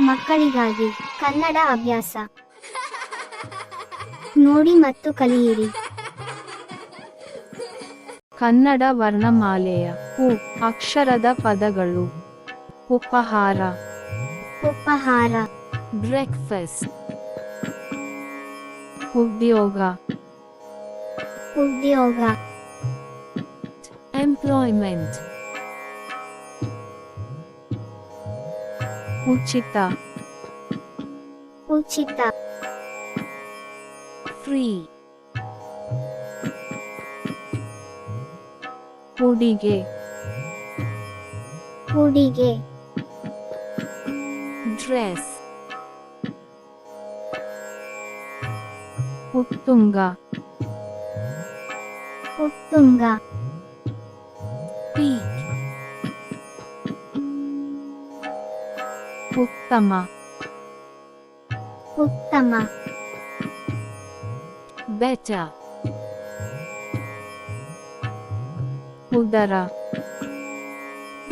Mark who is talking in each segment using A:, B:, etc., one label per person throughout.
A: ಮಕ್ಕಳಿಗಾಗಿ ಕನ್ನಡ ಅಭ್ಯಾಸ. ನೋಡಿ ಮತ್ತು ಕಲಿಯಿರಿ.
B: ಕನ್ನಡ ವರ್ಣಮಾಲೆಯ ಉ ಅಕ್ಷರದ ಪದಗಳು. ಉಪಹಾರ.
A: ಉಪಹಾರ.
B: ಬ್ರೇಕ್ಫಾಸ್ಟ್. ಉದ್ಯೋಗ.
A: ಉದ್ಯೋಗ.
B: ಎಂಪ್ಲಾಯ್ಮೆಂಟ್ 훔치다. 훔치다. Free. 뿌리게. 뿌리게. Dress. 옷동가. 옷동가. ಉತ್ತಮ
A: ಉತ್ತಮ
B: ಬೆಟರ್ ಉದರ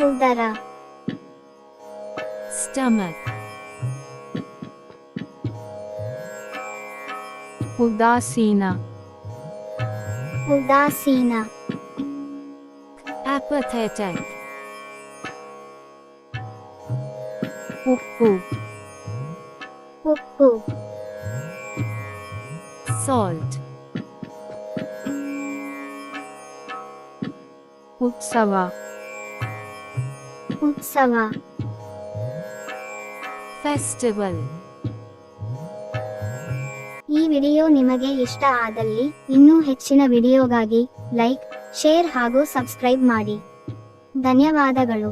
A: ಉದರ
B: ಸ್ಟಮಕ್ ಉದಾಸೀನ
A: ಉದಾಸೀನ
B: apathetic ಉಪ್ಪು
A: ಉಪ್ಪು
B: salt. ಉತ್ಸವ
A: ಉತ್ಸವ
B: ಫೆಸ್ಟಿವಲ್
A: ಈ ವಿಡಿಯೋ ನಿಮಗೆ ಇಷ್ಟ ಆದಲ್ಲಿ ಇನ್ನೂ ಹೆಚ್ಚಿನ ವಿಡಿಯೋಗಾಗಿ ಲೈಕ್, ಶೇರ್ ಹಾಗೂ ಸಬ್ಸ್ಕ್ರೈಬ್ ಮಾಡಿ. ಧನ್ಯವಾದಗಳು.